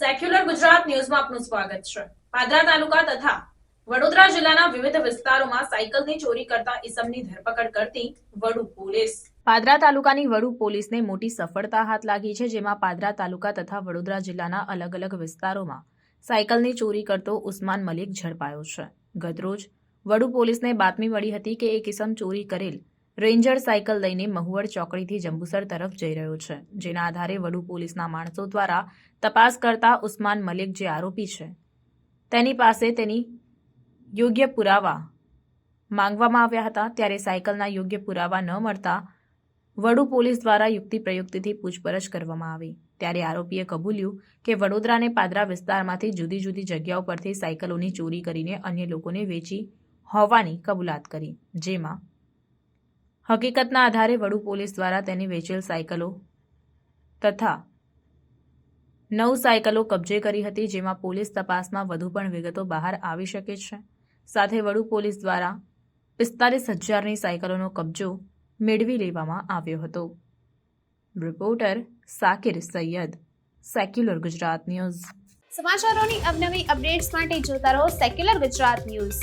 ગુજરાત ન્યૂઝમાં આપનું સ્વાગત છે. પાદરા તાલુકા તથા વડોદરા જિલ્લાના વિવિધ વિસ્તારોમાં સાયકલની ચોરી કરતા ઇસમની ધરપકડ કરતી વડુ પોલીસ. પાદરા તાલુકાની વડુ પોલીસને મોટી સફળતા હાથ લાગી છે, જેમાં પાદરા તાલુકા તથા વડોદરા જિલ્લાના અલગ અલગ વિસ્તારોમાં સાયકલની ચોરી કરતો ઉસ્માન મલિક ઝડપાયો છે. ગતરોજ વડુ પોલીસને બાતમી મળી હતી કે એક ઇસમ ચોરી કરેલ રેન્જર સાયકલ લઈને મહુવડ ચોકડીથી જંબુસર તરફ જઈ રહ્યો છે, જેના આધારે વડુ પોલીસના માણસો દ્વારા તપાસ કરતા ઉસ્માન મલિક જે આરોપી છે, તેની પાસે તેની યોગ્ય પુરાવા માંગવામાં આવ્યા હતા. ત્યારે સાયકલના યોગ્ય પુરાવા ન મળતા વડુ પોલીસ દ્વારા યુક્તિ પ્રયુક્તિથી પૂછપરછ કરવામાં આવી. ત્યારે આરોપીએ કબૂલ્યું કે વડોદરાને પાદરા વિસ્તારમાંથી જુદી જુદી જગ્યાઓ પરથી સાયકલોની ચોરી કરીને અન્ય લોકોને વેચી હોવાની કબૂલાત કરી, જેમાં હકીકતના આધારે વડુ પોલીસ દ્વારા તેની વેચેલ સાયકલો તથા નવ સાયકલો કબજે કરી હતી, જેમાં પોલીસ તપાસમાં વધુ પણ વિગતો બહાર આવી શકે છે. સાથે વડુ પોલીસ દ્વારા પિસ્તાલીસ હજારની સાયકલોનો કબજો મેળવી લેવામાં આવ્યો હતો. Reporter Sakir Saiyed, secular Gujarat news. સમાચારોની અવનવી અપડેટ્સ માટે જોતા રહો સેક્યુલર ગુજરાત ન્યૂઝ.